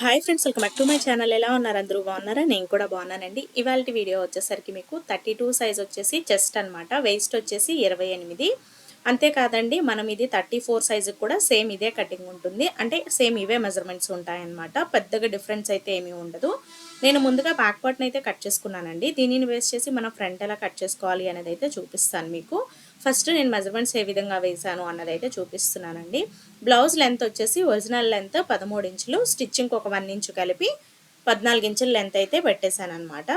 Hi friends welcome back to my channel. ఎలా ఉన్నారు అందరూ? బాగున్నారా? నేను కూడా బాగున్నానండి. ఇవాళ వీడియో వచ్చేసరికి మీకు థర్టీ టూ సైజ్ వచ్చేసి చెస్ట్ అనమాట వేస్ట్ వచ్చేసి ఇరవై ఎనిమిది. అంతేకాదండి మనం ఇది థర్టీ ఫోర్ సైజుకి కూడా సేమ్ ఇదే కటింగ్ ఉంటుంది. అంటే సేమ్ ఇవే మెజర్మెంట్స్ ఉంటాయన్నమాట. పెద్దగా డిఫరెన్స్ అయితే ఏమీ ఉండదు. నేను ముందుగా బ్యాక్ పార్ట్ని అయితే కట్ చేసుకున్నానండి. దీనిని వేస్ట్ చేసి మనం ఫ్రంట్ ఎలా కట్ చేసుకోవాలి అనేది అయితే చూపిస్తాను మీకు. ఫస్ట్ నేను మెజర్మెంట్స్ ఏ విధంగా వేసాను అన్నది అయితే చూపిస్తున్నానండి. బ్లౌజ్ లెంత్ వచ్చేసి ఒరిజినల్ లెంత్ పదమూడు ఇంచులు స్టిచ్చింగ్ ఒక వన్ ఇంచు కలిపి పద్నాలుగు ఇంచుల లెంత్ అయితే పెట్టేశాను అనమాట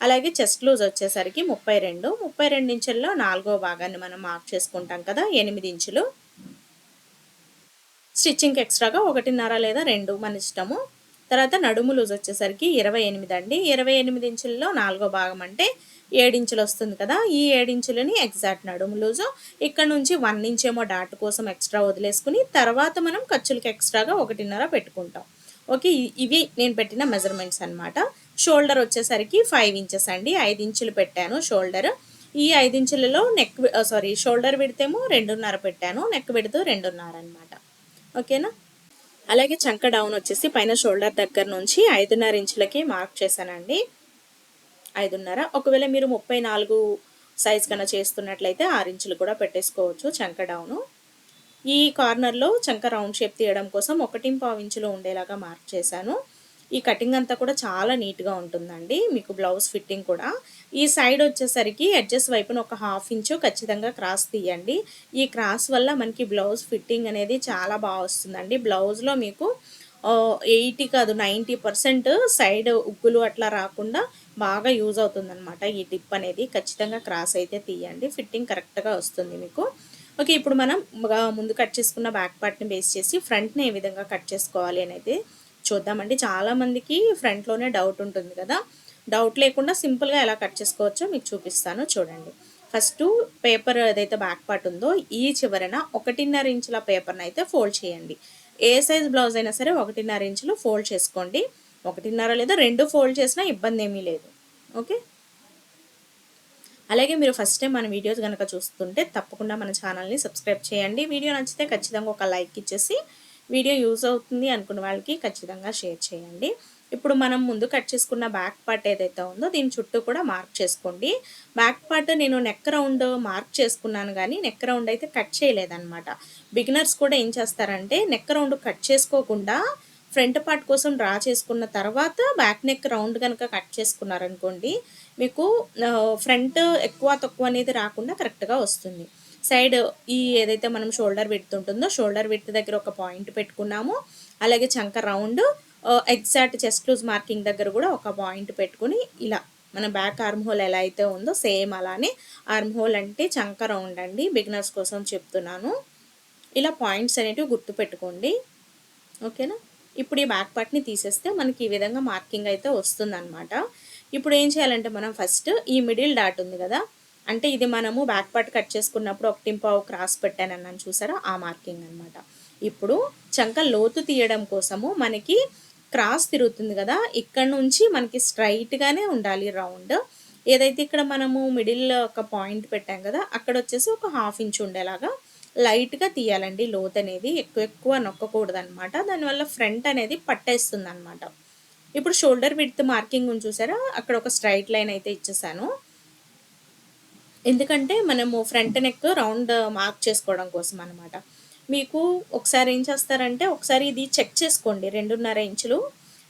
అలాగే చెస్ట్ లూజ్ వచ్చేసరికి ముప్పై రెండు ముప్పై రెండు ఇంచుల్లో నాలుగో భాగాన్ని మనం మార్క్ చేసుకుంటాం కదా ఎనిమిది ఇంచులు. స్టిచ్చింగ్ ఎక్స్ట్రాగా ఒకటిన్నర లేదా రెండు మన ఇష్టము. తర్వాత నడుము లూజ్ వచ్చేసరికి ఇరవై ఎనిమిది అండి. ఇరవై ఎనిమిది ఇంచుల్లో నాలుగో భాగం అంటే ఏడించులు వస్తుంది కదా ఈ ఏడించులని ఎగ్జాక్ట్ నడుము లూజు. ఇక్కడ నుంచి వన్ ఇంచ్ ఏమో డాట్ కోసం ఎక్స్ట్రా వదిలేసుకుని తర్వాత మనం ఖర్చులకి ఎక్స్ట్రాగా ఒకటిన్నర పెట్టుకుంటాం. ఓకే ఇవి నేను పెట్టిన మెజర్మెంట్స్ అనమాట షోల్డర్ వచ్చేసరికి ఫైవ్ ఇంచెస్ అండి. ఐదు ఇంచులు పెట్టాను షోల్డర్ ఈ ఐదు ఇంచులలో నెక్ సారీ షోల్డర్ పెడితేమో రెండున్నర పెట్టాను నెక్ పెడితే రెండున్నర అనమాట ఓకేనా అలాగే చంక డౌన్ వచ్చేసి పైన షోల్డర్ దగ్గర నుంచి ఐదున్నర ఇంచులకి మార్క్ చేశానండి. ఐదున్నర. ఒకవేళ మీరు ముప్పై నాలుగు సైజ్ కన్నా చేస్తున్నట్లయితే ఆరు ఇంచులు కూడా పెట్టేసుకోవచ్చు చంక డౌను ఈ కార్నర్లో చంక రౌండ్ షేప్ తీయడం కోసం ఒకటి పావు ఇంచులు ఉండేలాగా మార్క్ చేశాను. ఈ కటింగ్ అంతా కూడా చాలా నీట్గా ఉంటుందండి. మీకు బ్లౌజ్ ఫిట్టింగ్ కూడా. ఈ సైడ్ వచ్చేసరికి ఎడ్జెస్ వైపున ఒక హాఫ్ ఇంచు ఖచ్చితంగా క్రాస్ తీయండి. ఈ క్రాస్ వల్ల మనకి బ్లౌజ్ ఫిట్టింగ్ అనేది చాలా బాగా వస్తుందండి. బ్లౌజ్లో మీకు ఎయిటీ కాదు నైంటీ పర్సెంట్ సైడ్ ఉగ్గులు అట్లా రాకుండా బాగా యూజ్ అవుతుంది అనమాట ఈ టిప్ అనేది. ఖచ్చితంగా క్రాస్ అయితే తీయండి. ఫిట్టింగ్ కరెక్ట్గా వస్తుంది మీకు. ఓకే ఇప్పుడు మనం ముందు కట్ చేసుకున్న బ్యాక్ పార్ట్ని బేస్ చేసి ఫ్రంట్ని ఏ విధంగా కట్ చేసుకోవాలి అని అయితే చూద్దామండి చాలామందికి ఫ్రంట్లోనే డౌట్ ఉంటుంది కదా. డౌట్ లేకుండా సింపుల్గా ఎలా కట్ చేసుకోవచ్చో మీకు చూపిస్తాను. చూడండి. ఫస్ట్ పేపర్ ఏదైతే బ్యాక్ పార్ట్ ఉందో ఈ చివరన ఒకటిన్నర ఇంచుల పేపర్ని అయితే ఫోల్డ్ చేయండి. ఏ సైజ్ బ్లౌజ్ అయినా సరే ఒకటిన్నర ఇంచులు ఫోల్డ్ చేసుకోండి. ఒకటిన్నర లేదా రెండు ఫోల్డ్ చేసినా ఇబ్బంది ఏమీ లేదు. ఓకే? అలాగే మీరు ఫస్ట్ టైం మన వీడియోస్ కనుక చూస్తుంటే తప్పకుండా మన ఛానల్ని సబ్స్క్రైబ్ చేయండి. వీడియో నచ్చితే ఖచ్చితంగా ఒక లైక్ ఇచ్చేసి వీడియో యూజ్ అవుతుంది అనుకున్న వాళ్ళకి ఖచ్చితంగా షేర్ చేయండి. ఇప్పుడు మనం ముందు కట్ చేసుకున్న బ్యాక్ పార్ట్ ఏదైతే ఉందో దీని చుట్టూ కూడా మార్క్ చేసుకోండి. బ్యాక్ పార్ట్ నేను నెక్ రౌండ్ మార్క్ చేసుకున్నాను కానీ నెక్ రౌండ్ అయితే కట్ చేయలేదన్నమాట. బిగినర్స్ కూడా ఏం చేస్తారంటే నెక్ రౌండ్ కట్ చేసుకోకుండా ఫ్రంట్ పార్ట్ కోసం డ్రా చేసుకున్న తర్వాత బ్యాక్ నెక్ రౌండ్ కనుక కట్ చేసుకున్నారనుకోండి మీకు ఫ్రంట్ ఎక్కువ తక్కువ అనేది రాకుండా కరెక్ట్గా వస్తుంది. సైడ్ ఈ ఏదైతే మనం షోల్డర్ విడ్త్ ఉంటుందో షోల్డర్ విడ్త్ దగ్గర ఒక పాయింట్ పెట్టుకున్నాము. అలాగే చంక round exact chest loose marking దగ్గర కూడా ఒక పాయింట్ పెట్టుకుని ఇలా మన బ్యాక్ ఆర్మ్ హోల్ ఎలా అయితే ఉందో సేమ్ అలానే ఆర్మ్ హోల్ అంటే చంక రౌండ్ అండి బిగినర్స్ కోసం చెప్తున్నాను. ఇలా పాయింట్స్ అనేటివి గుర్తు పెట్టుకోండి. ఓకేనా ఇప్పుడు ఈ బ్యాక్ పార్ట్ని తీసేస్తే మనకి ఈ విధంగా మార్కింగ్ అయితే వస్తుందన్నమాట. ఇప్పుడు ఏం చేయాలంటే మనం ఫస్ట్ ఈ మిడిల్ డాట్ ఉంది కదా? అంటే ఇది మనము బ్యాక్ పార్ట్ కట్ చేసుకున్నప్పుడు ఒకటి పావు క్రాస్ పెట్టాను అన్నాను చూసారా? ఆ మార్కింగ్ అనమాట ఇప్పుడు చంక లోతు తీయడం కోసము మనకి క్రాస్ తిరుగుతుంది కదా ఇక్కడ నుంచి మనకి స్ట్రైట్గానే ఉండాలి రౌండ్ ఏదైతే ఇక్కడ మనము మిడిల్ ఒక పాయింట్ పెట్టాం కదా అక్కడ వచ్చేసి ఒక హాఫ్ ఇంచ్ ఉండేలాగా లైట్గా తీయాలండి లోత్ అనేది. ఎక్కువ ఎక్కువ నొక్కకూడదు అనమాట దానివల్ల ఫ్రంట్ అనేది పట్టేస్తుంది అనమాట ఇప్పుడు షోల్డర్ విడ్త్ మార్కింగ్ చూసారా? అక్కడ ఒక స్ట్రైట్ లైన్ అయితే ఇచ్చేసాను. ఎందుకంటే మనము ఫ్రంట్ నెక్ రౌండ్ మార్క్ చేసుకోవడం కోసం అనమాట మీకు ఒకసారి ఏం చేస్తారంటే ఒకసారి ఇది చెక్ చేసుకోండి. రెండున్నర ఇంచులు.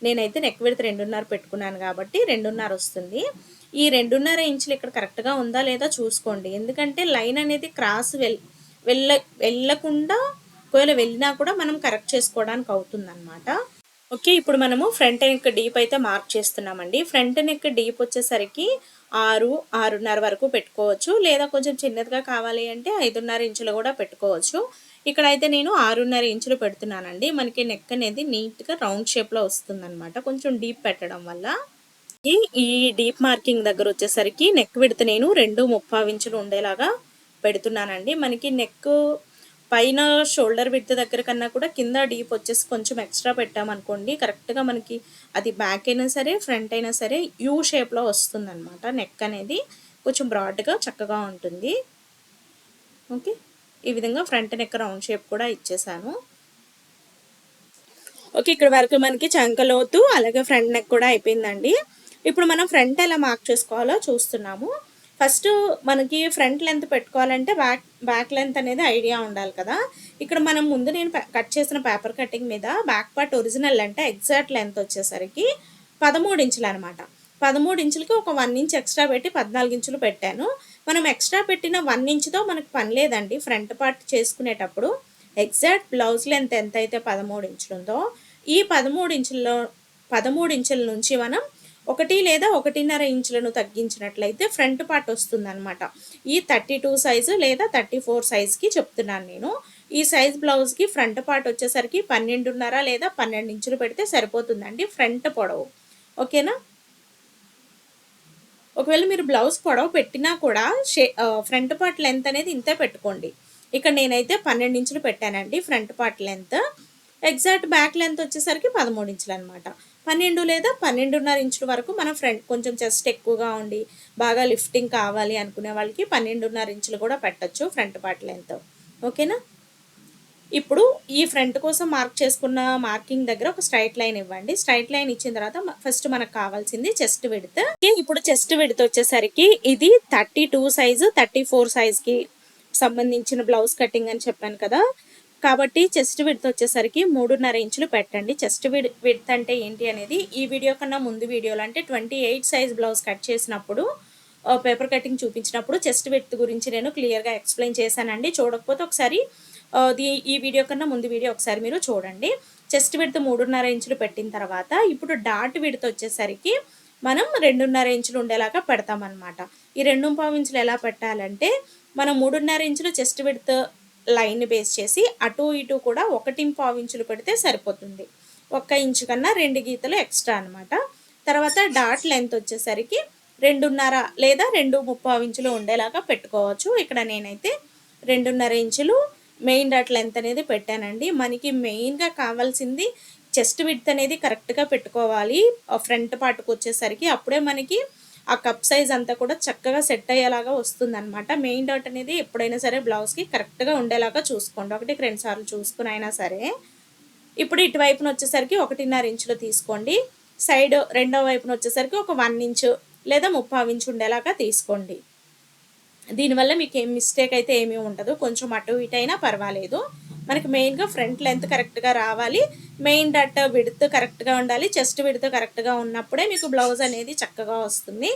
నేనైతే నెక్ విడత రెండున్నర పెట్టుకున్నాను కాబట్టి రెండున్నర వస్తుంది. ఈ రెండున్నర ఇంచులు ఇక్కడ కరెక్ట్గా ఉందా లేదా చూసుకోండి. ఎందుకంటే లైన్ అనేది క్రాస్ వెల్ వెళ్ళ వెళ్ళకుండా ఒకవేళ వెళ్ళినా కూడా మనం కరెక్ట్ చేసుకోవడానికి అవుతుందన్నమాట. ఓకే ఇప్పుడు మనము ఫ్రంట్ నెక్ డీప్ అయితే మార్క్ చేస్తున్నామండి. ఫ్రంట్ నెక్ డీప్ వచ్చేసరికి ఆరు ఆరున్నర వరకు పెట్టుకోవచ్చు. లేదా కొంచెం చిన్నదిగా కావాలి అంటే ఐదున్నర ఇంచులు కూడా పెట్టుకోవచ్చు. ఇక్కడైతే నేను ఆరున్నర ఇంచులు పెడుతున్నానండి. మనకి నెక్ అనేది నీట్గా రౌండ్ షేప్లో వస్తుందన్నమాట. కొంచెం డీప్ పెట్టడం వల్ల. ఈ డీప్ మార్కింగ్ దగ్గర వచ్చేసరికి నెక్ విడత నేను రెండు ముప్పావు ఇంచులు ఉండేలాగా పెడుతున్నానండి. మనకి నెక్ పైన షోల్డర్ విడ్త్ దగ్గర కన్నా కూడా కింద డీప్ వచ్చేసి కొంచెం ఎక్స్ట్రా పెట్టామనుకోండి కరెక్ట్గా మనకి అది బ్యాక్ అయినా సరే ఫ్రంట్ అయినా సరే యూ షేప్లో వస్తుందన్నమాట. నెక్ అనేది కొంచెం బ్రాడ్గా చక్కగా ఉంటుంది. ఓకే ఈ విధంగా ఫ్రంట్ నెక్ రౌండ్ షేప్ కూడా ఇచ్చేసాను. ఓకే ఇక్కడ వరకు మనకి చంకలోతు అలాగే ఫ్రంట్ నెక్ కూడా అయిపోయిందండి. ఇప్పుడు మనం ఫ్రంట్ ఎలా మార్క్ చేసుకోవాలో చూస్తున్నాము. ఫస్ట్ మనకి ఫ్రంట్ లెంత్ పెట్టుకోవాలంటే బ్యాక్ బ్యాక్ లెంత్ అనేది ఐడియా ఉండాలి కదా. ఇక్కడ మనం ముందు నేను కట్ చేసిన పేపర్ కటింగ్ మీద బ్యాక్ పార్ట్ ఒరిజినల్ అంటే ఎగ్జాక్ట్ లెంత్ వచ్చేసరికి పదమూడు ఇంచులు అనమాట పదమూడు ఇంచులకి ఒక వన్ ఇంచ్ ఎక్స్ట్రా పెట్టి పద్నాలుగు ఇంచులు పెట్టాను. మనం ఎక్స్ట్రా పెట్టిన వన్ ఇంచ్తో మనకు పని లేదండి. ఫ్రంట్ పార్ట్ చేసుకునేటప్పుడు ఎగ్జాక్ట్ బ్లౌజ్ లెంత్ ఎంత అయితే పదమూడు ఇంచులు ఉందో ఈ పదమూడు ఇంచుల్లో పదమూడు ఇంచుల నుంచి మనం ఒకటి లేదా ఒకటిన్నర ఇంచులను తగ్గించినట్లయితే ఫ్రంట్ పార్ట్ వస్తుందన్నమాట. ఈ థర్టీ టూ సైజు లేదా థర్టీ ఫోర్ సైజ్కి చెప్తున్నాను నేను. ఈ సైజ్ బ్లౌజ్కి ఫ్రంట్ పార్ట్ వచ్చేసరికి పన్నెండున్నర లేదా పన్నెండు ఇంచులు పెడితే సరిపోతుందండి. ఫ్రంట్ పొడవు. ఓకేనా? ఒకవేళ మీరు బ్లౌజ్ పొడవు పెట్టినా కూడా షే ఫ్రంట్ పార్ట్ లెంత్ అనేది ఇంతే పెట్టుకోండి. ఇక్కడ నేనైతే పన్నెండు ఇంచులు పెట్టానండి front part length. Exact back length వచ్చేసరికి పదమూడు ఇంచులు అనమాట పన్నెండు లేదా పన్నెండున్నర ఇంచుల వరకు మన ఫ్రంట్ కొంచెం చెస్ట్ ఎక్కువగా ఉండి బాగా లిఫ్టింగ్ కావాలి అనుకునే వాళ్ళకి పన్నెండున్నర ఇంచులు కూడా పెట్టచ్చు ఫ్రంట్ పార్ట్ లెంత్. ఓకేనా? ఇప్పుడు ఈ ఫ్రంట్ కోసం మార్క్ చేసుకున్న మార్కింగ్ దగ్గర ఒక స్ట్రైట్ లైన్ ఇవ్వండి. స్ట్రైట్ లైన్ ఇచ్చిన తర్వాత ఫస్ట్ మనకు కావాల్సింది చెస్ట్ విడత. ఇప్పుడు చెస్ట్ విడత వచ్చేసరికి ఇది thirty two size thirty four సైజ్కి సంబంధించిన బ్లౌజ్ కటింగ్ అని చెప్పాను కదా. కాబట్టి చెస్ట్ విడత్ వచ్చేసరికి మూడున్నర ఇంచులు పెట్టండి. చెస్ట్ విడ్ విడ్త్ అంటే ఏంటి అనేది ఈ వీడియో కన్నా ముందు వీడియోలో అంటే twenty eight size blouse cut చేసినప్పుడు పేపర్ కటింగ్ చూపించినప్పుడు చెస్ట్ విడ్త్ గురించి నేను క్లియర్గా ఎక్స్ప్లెయిన్ చేశానండి. చూడకపోతే ఒకసారి ఈ వీడియో కన్నా ముందు వీడియో ఒకసారి మీరు చూడండి. చెస్ట్ విడత మూడున్నర ఇంచులు పెట్టిన తర్వాత ఇప్పుడు డాట్ విడత వచ్చేసరికి మనం రెండున్నర ఇంచులు ఉండేలాగా పెడతామన్నమాట. ఈ రెండు పావు ఇంచులు ఎలా పెట్టాలంటే మనం మూడున్నర ఇంచులు చెస్ట్ విడత లైన్ బేస్ చేసి అటు ఇటు కూడా ఒకటి పావు ఇంచులు పెడితే సరిపోతుంది. ఒక్క ఇంచు కన్నా రెండు గీతలు ఎక్స్ట్రా అనమాట తర్వాత డాట్ లెంత్ వచ్చేసరికి రెండున్నర లేదా రెండు ముప్పావు ఇంచులు ఉండేలాగా పెట్టుకోవచ్చు. ఇక్కడ నేనైతే రెండున్నర ఇంచులు మెయిన్ డాట్ లెంత్ అనేది పెట్టానండి. మనకి మెయిన్గా కావాల్సింది చెస్ట్ విడ్త్ అనేది కరెక్ట్గా పెట్టుకోవాలి. ఫ్రంట్ పార్ట్కి వచ్చేసరికి అప్పుడే మనకి ఆ కప్ సైజ్ అంతా కూడా చక్కగా సెట్ అయ్యేలాగా వస్తుంది అనమాట మెయిన్ డాట్ అనేది ఎప్పుడైనా సరే బ్లౌజ్కి కరెక్ట్గా ఉండేలాగా చూసుకోండి. ఒకటికి రెండు సార్లు చూసుకుని అయినా సరే. ఇప్పుడు ఇటువైపున వచ్చేసరికి ఒకటిన్నర ఇంచులు తీసుకోండి. సైడ్ రెండో వైపున వచ్చేసరికి ఒక వన్ ఇంచు లేదా ముప్పావు ఇంచు ఉండేలాగా తీసుకోండి. దీనివల్ల మీకు ఏం మిస్టేక్ అయితే ఏమీ ఉండదు. కొంచెం అటు ఇటు అయినా పర్వాలేదు. మనకి మెయిన్గా ఫ్రంట్ లెంత్ కరెక్ట్గా రావాలి. మెయిన్ డట్ విడుత్ కరెక్ట్గా ఉండాలి. చెస్ట్ విడుత్ కరెక్ట్గా ఉన్నప్పుడే మీకు బ్లౌజ్ అనేది చక్కగా వస్తుంది.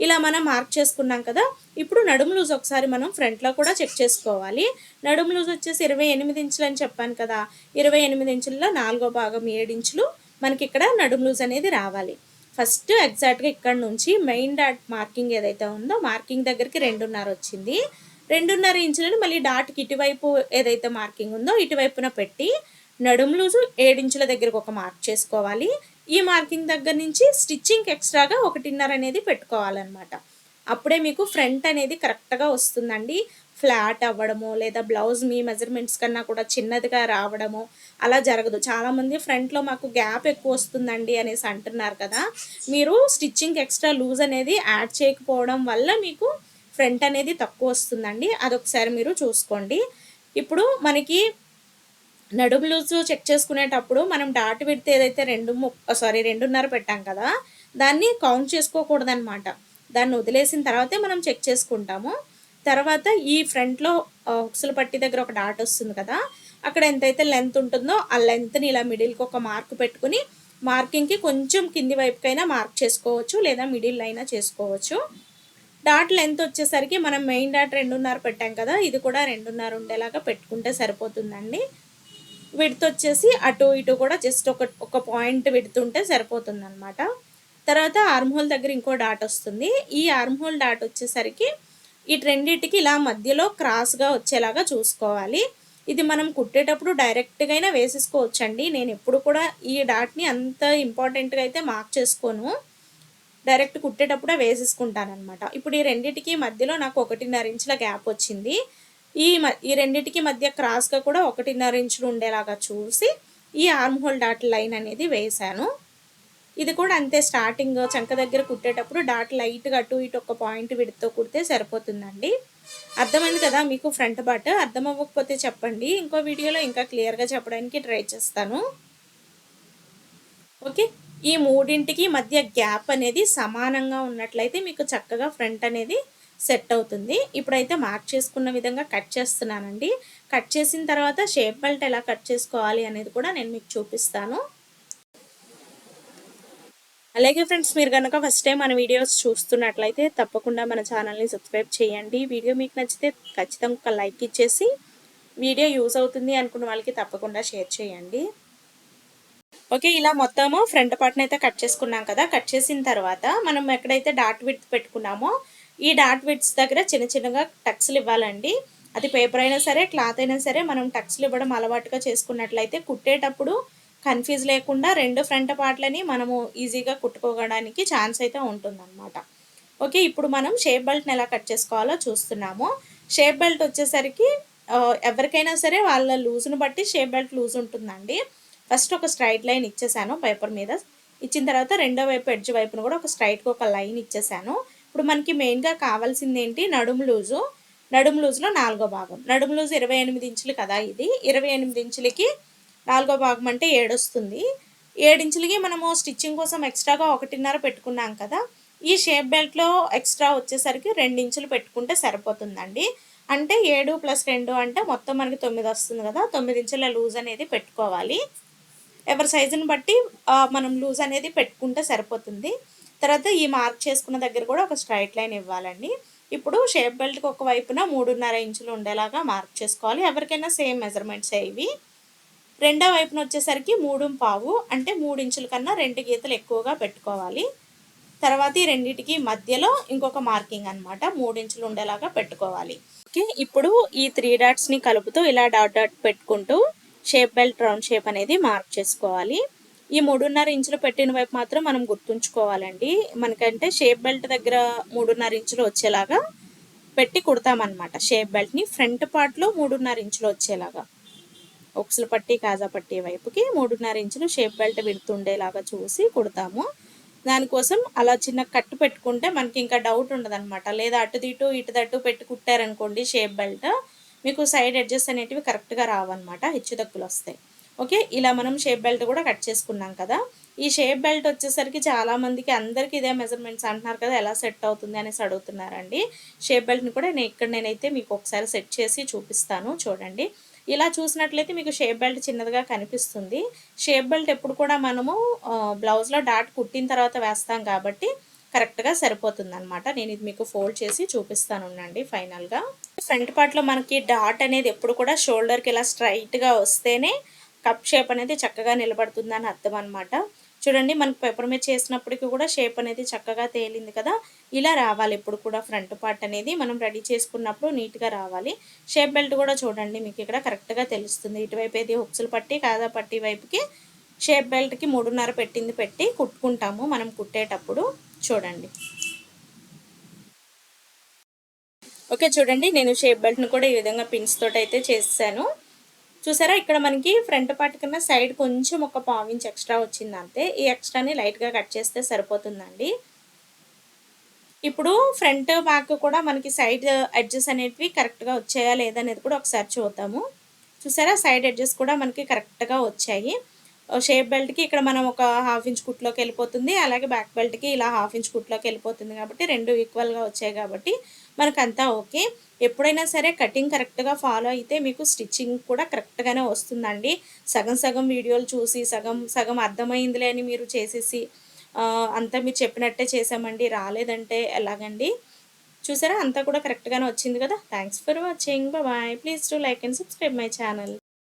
ఇలా మనం మార్క్ చేసుకున్నాం కదా. ఇప్పుడు నడుము లూజ్ ఒకసారి మనం ఫ్రంట్లో కూడా చెక్ చేసుకోవాలి. నడుము లూజ్ వచ్చేసి ఇరవై ఎనిమిది ఇంచులు అని చెప్పాను కదా. ఇరవై ఎనిమిది ఇంచుల్లో నాలుగో భాగం ఏడు ఇంచులు మనకి ఇక్కడ నడుము లూజ్ అనేది రావాలి. ఫస్ట్ ఎగ్జాక్ట్గా ఇక్కడ నుంచి మెయిన్ డాట్ మార్కింగ్ ఏదైతే ఉందో మార్కింగ్ దగ్గరికి రెండున్నర వచ్చింది. రెండున్నర ఇంచులను మళ్ళీ డాట్కి ఇటువైపు ఏదైతే మార్కింగ్ ఉందో ఇటువైపున పెట్టి నడుము లూజు ఏడించుల దగ్గరకు ఒక మార్క్ చేసుకోవాలి. ఈ మార్కింగ్ దగ్గర నుంచి స్టిచ్చింగ్ ఎక్స్ట్రాగా ఒకటిన్నర అనేది పెట్టుకోవాలన్నమాట. అప్పుడే మీకు ఫ్రంట్ అనేది కరెక్ట్గా వస్తుందండి. ఫ్లాట్ అవ్వడము లేదా బ్లౌజ్ మీ మెజర్మెంట్స్ కన్నా కూడా చిన్నదిగా రావడము అలా జరగదు. చాలామంది ఫ్రంట్లో మాకు గ్యాప్ ఎక్కువ వస్తుందండి అనేసి అంటున్నారు కదా. మీరు స్టిచ్చింగ్ ఎక్స్ట్రా లూజ్ అనేది యాడ్ చేయకపోవడం వల్ల మీకు ఫ్రంట్ అనేది తక్కువ వస్తుందండి. అదొకసారి మీరు చూసుకోండి. ఇప్పుడు మనకి నడుము లూజ్ చెక్ చేసుకునేటప్పుడు మనం డాట్ పెడితే ఏదైతే రెండు సారీ రెండున్నర పెట్టాం కదా దాన్ని కౌంట్ చేసుకోకూడదనమాట దాన్ని వదిలేసిన తర్వాతే మనం చెక్ చేసుకుంటాము. తర్వాత ఈ ఫ్రంట్లో హుక్సుల పట్టి దగ్గర ఒక డాట్ వస్తుంది కదా అక్కడ ఎంతైతే లెంత్ ఉంటుందో ఆ లెంత్ని ఇలా మిడిల్కి ఒక మార్క్ పెట్టుకుని మార్కింగ్కి కొంచెం కింది వైపుకైనా మార్క్ చేసుకోవచ్చు లేదా మిడిల్ అయినా చేసుకోవచ్చు. డాట్ లెంత్ వచ్చేసరికి మనం మెయిన్ డాట్ రెండున్నర పెట్టాం కదా ఇది కూడా రెండున్నర ఉండేలాగా పెట్టుకుంటే సరిపోతుందండి. విడత వచ్చేసి అటు ఇటు కూడా జస్ట్ ఒక ఒక పాయింట్ విడుతుంటే సరిపోతుంది అనమాట తర్వాత ఆర్మ్ హోల్ దగ్గర ఇంకో డాట్ వస్తుంది. ఈ ఆర్మ్ హోల్ డాట్ వచ్చేసరికి ఈ రెండింటికి ఇలా మధ్యలో క్రాస్గా వచ్చేలాగా చూసుకోవాలి. ఇది మనం కుట్టేటప్పుడు డైరెక్ట్గా అయినా వేసేసుకోవచ్చండి. నేను ఎప్పుడు కూడా ఈ డాట్ని అంత ఇంపార్టెంట్గా అయితే మార్క్ చేసుకోను. డైరెక్ట్ కుట్టేటప్పుడే వేసేసుకుంటానమాట ఇప్పుడు ఈ రెండింటికి మధ్యలో నాకు ఒకటిన్నర ఇంచుల గ్యాప్ వచ్చింది. ఈ ఈ రెండింటికి మధ్య క్రాస్గా కూడా ఒకటిన్నర ఇంచులు ఉండేలాగా చూసి ఈ ఆర్మ్ హోల్ డాట్ లైన్ అనేది వేశాను. ఇది కూడా అంతే స్టార్టింగ్ చంక దగ్గర కుట్టేటప్పుడు డాట్ లైట్గా అటు ఇటు ఒక పాయింట్ విడితో కుడితే సరిపోతుందండి. అర్థమైంది కదా మీకు ఫ్రంట్ పార్ట్ అర్థం అవ్వకపోతే చెప్పండి. ఇంకో వీడియోలో ఇంకా క్లియర్గా చెప్పడానికి ట్రై చేస్తాను. ఓకే ఈ మూడింటికి మధ్య గ్యాప్ అనేది సమానంగా ఉన్నట్లయితే మీకు చక్కగా ఫ్రంట్ అనేది సెట్ అవుతుంది. ఇప్పుడైతే మార్క్ చేసుకున్న విధంగా కట్ చేస్తున్నానండి. కట్ చేసిన తర్వాత షేప్ బెల్ట్ ఎలా కట్ చేసుకోవాలి అనేది కూడా నేను మీకు చూపిస్తాను. అలాగే ఫ్రెండ్స్ మీరు కనుక ఫస్ట్ టైం మన వీడియోస్ చూస్తున్నట్లయితే తప్పకుండా మన ఛానల్ని సబ్స్క్రైబ్ చేయండి. వీడియో మీకు నచ్చితే ఖచ్చితంగా ఒక లైక్ ఇచ్చేసి వీడియో యూజ్ అవుతుంది అనుకున్న వాళ్ళకి తప్పకుండా షేర్ చేయండి. ఓకే ఇలా మొత్తము ఫ్రంట్ పార్ట్ని అయితే కట్ చేసుకున్నాం కదా. కట్ చేసిన తర్వాత మనం ఎక్కడైతే డాట్ విడ్త్ పెట్టుకున్నామో ఈ డాట్ విడ్స్ దగ్గర చిన్న చిన్నగా టక్స్లు ఇవ్వాలండి. అది పేపర్ అయినా సరే క్లాత్ అయినా సరే మనం టక్స్లు ఇవ్వడం అలవాటుగా చేసుకున్నట్లయితే కుట్టేటప్పుడు కన్ఫ్యూజ్ లేకుండా రెండు ఫ్రంట్ పార్ట్లని మనము ఈజీగా కుట్టుకోవడానికి ఛాన్స్ అయితే ఉంటుందన్నమాట. ఓకే ఇప్పుడు మనం షేప్ బెల్ట్ని ఎలా కట్ చేసుకోవాలో చూస్తున్నాము. షేప్ బెల్ట్ వచ్చేసరికి ఎవరికైనా సరే వాళ్ళ లూజ్ను బట్టి షేప్ బెల్ట్ లూజ్ ఉంటుందండి. ఫస్ట్ ఒక స్ట్రైట్ లైన్ ఇచ్చేసాను పేపర్ మీద. ఇచ్చిన తర్వాత రెండో వైపు ఎడ్జ్ వైపును కూడా ఒక స్ట్రైట్గా ఒక లైన్ ఇచ్చేసాను. ఇప్పుడు మనకి మెయిన్గా కావాల్సింది ఏంటి నడుము లూజు. నడుము లూజులో నాలుగో భాగం. నడుము లూజు ఇరవై ఎనిమిది ఇంచులు కదా ఇది. ఇరవై ఎనిమిది ఇంచులకి నాలుగో భాగం అంటే ఏడు వస్తుంది ఏడించులకి మనము స్టిచ్చింగ్ కోసం ఎక్స్ట్రాగా ఒకటిన్నర పెట్టుకున్నాం కదా. ఈ షేప్ బెల్ట్లో ఎక్స్ట్రా వచ్చేసరికి రెండు ఇంచులు పెట్టుకుంటే సరిపోతుందండి. అంటే ఏడు ప్లస్ రెండు అంటే మొత్తం మనకి తొమ్మిది వస్తుంది కదా. తొమ్మిది ఇంచుల లూజ్ అనేది పెట్టుకోవాలి. ఎవరి సైజుని బట్టి మనం లూజ్ అనేది పెట్టుకుంటే సరిపోతుంది. తర్వాత ఈ మార్క్ చేసుకున్న దగ్గర కూడా ఒక స్ట్రైట్ లైన్ ఇవ్వాలండి. ఇప్పుడు షేప్ బెల్ట్కి ఒక వైపున మూడున్నర ఇంచులు ఉండేలాగా మార్క్ చేసుకోవాలి. ఎవరికైనా సేమ్ మెజర్మెంట్స్ ఇవి. రెండో వైపున వచ్చేసరికి మూడు పావు అంటే మూడు ఇంచుల కన్నా రెండు గీతలు ఎక్కువగా పెట్టుకోవాలి. తర్వాత ఈ రెండింటికి మధ్యలో ఇంకొక మార్కింగ్ అనమాట మూడు ఇంచులు ఉండేలాగా పెట్టుకోవాలి. ఓకే ఇప్పుడు ఈ త్రీ డాట్స్ని కలుపుతూ ఇలా డాట్ డాట్ పెట్టుకుంటూ షేప్ బెల్ట్ రౌండ్ షేప్ అనేది మార్క్ చేసుకోవాలి. ఈ మూడున్నర ఇంచులు పెట్టిన వైపు మాత్రం మనం గుర్తుంచుకోవాలండి. మనకంటే షేప్ బెల్ట్ దగ్గర మూడున్నర ఇంచులు వచ్చేలాగా పెట్టి కుడతామన్నమాట. షేప్ బెల్ట్ని ఫ్రంట్ పార్ట్లో మూడున్నర ఇంచులు వచ్చేలాగా. ఒక్సుల పట్టి కాజా పట్టి వైపుకి మూడున్నర ఇంచులు షేప్ బెల్ట్ విడుతుండేలాగా చూసి కుడతాము. దానికోసం అలా చిన్న కట్టు పెట్టుకుంటే మనకి ఇంకా డౌట్ ఉండదన్నమాట. లేదా అటు ఇటు ఇటు దట్టు పెట్టి కుట్టారనుకోండి షేప్ బెల్ట్ మీకు సైడ్ ఎడ్జెస్ అనేటివి కరెక్ట్గా రావన్నమాట హెచ్చుదక్కులు వస్తాయి ఓకే? ఇలా మనం షేప్ బెల్ట్ కూడా కట్ చేసుకున్నాం కదా. ఈ షేప్ బెల్ట్ వచ్చేసరికి చాలామందికి అందరికీ ఇదే మెజర్మెంట్స్ అంటున్నారు కదా ఎలా సెట్ అవుతుంది అనేసి అడుగుతున్నారండి. షేప్ బెల్ట్ని కూడా నేను ఇక్కడ నేనైతే మీకు ఒకసారి సెట్ చేసి చూపిస్తాను చూడండి. ఇలా చూసినట్లయితే మీకు షేప్ బెల్ట్ చిన్నదిగా కనిపిస్తుంది. షేప్ బెల్ట్ ఎప్పుడు కూడా మనము బ్లౌజ్లో డాట్ కుట్టిన తర్వాత వేస్తాం కాబట్టి కరెక్ట్గా సరిపోతుంది అనమాట నేను ఇది మీకు ఫోల్డ్ చేసి చూపిస్తాను ఉండండి ఫైనల్గా ఫ్రంట్ పార్ట్లో మనకి డాట్ అనేది ఎప్పుడు కూడా షోల్డర్కి ఇలా స్ట్రైట్గా వస్తేనే కప్ షేప్ అనేది చక్కగా నిలబడుతుందని అర్థం అనమాట చూడండి మనకు పేపర్ మీద చేసినప్పటికీ కూడా షేప్ అనేది చక్కగా తేలింది కదా. ఇలా రావాలి ఇప్పుడు కూడా ఫ్రంట్ పార్ట్ అనేది. మనం రెడీ చేసుకున్నప్పుడు నీట్గా రావాలి. షేప్ బెల్ట్ కూడా చూడండి మీకు ఇక్కడ కరెక్ట్గా తెలుస్తుంది. ఇటువైపు అయితే హుక్సులు పట్టి కాదా పట్టి వైపుకి షేప్ బెల్ట్కి మూడున్నర పెట్టింది పెట్టి కుట్టుకుంటాము మనం కుట్టేటప్పుడు. చూడండి. ఓకే చూడండి నేను షేప్ బెల్ట్ని కూడా ఈ విధంగా పిన్స్ తోటైతే అయితే చూసారా? ఇక్కడ మనకి ఫ్రంట్ పార్ట్ కన్నా సైడ్ కొంచెం ఒక పావించ్ ఎక్స్ట్రా వచ్చింది అంతే ఈ ఎక్స్ట్రాని లైట్గా కట్ చేస్తే సరిపోతుందండి. ఇప్పుడు ఫ్రంట్ బ్యాక్ కూడా మనకి సైడ్ ఎడ్జెస్ అనేటివి కరెక్ట్గా వచ్చాయా లేదనేది కూడా ఒకసారి చూద్దాము. చూసారా? సైడ్ ఎడ్జెస్ కూడా మనకి కరెక్ట్గా వచ్చాయి. షేప్ బెల్ట్కి ఇక్కడ మనం ఒక హాఫ్ ఇంచ్ కుట్లోకి వెళ్ళిపోతుంది. అలాగే బ్యాక్ బెల్ట్కి ఇలా హాఫ్ ఇంచ్ కుట్లోకి వెళ్ళిపోతుంది కాబట్టి రెండు ఈక్వల్గా వచ్చాయి కాబట్టి మనకంతా ఓకే ఎప్పుడైనా సరే కటింగ్ కరెక్ట్గా ఫాలో అయితే మీకు స్టిచ్చింగ్ కూడా కరెక్ట్గానే వస్తుందండి. సగం సగం వీడియోలు చూసి సగం సగం అర్థమైందిలే అని మీరు చేసేసి అంతా మీరు చెప్పినట్టే చేసామండి రాలేదంటే ఎలాగండి? చూసారా? అంతా కూడా కరెక్ట్గానే వచ్చింది కదా? Thanks for watching bye please to like and subscribe my channel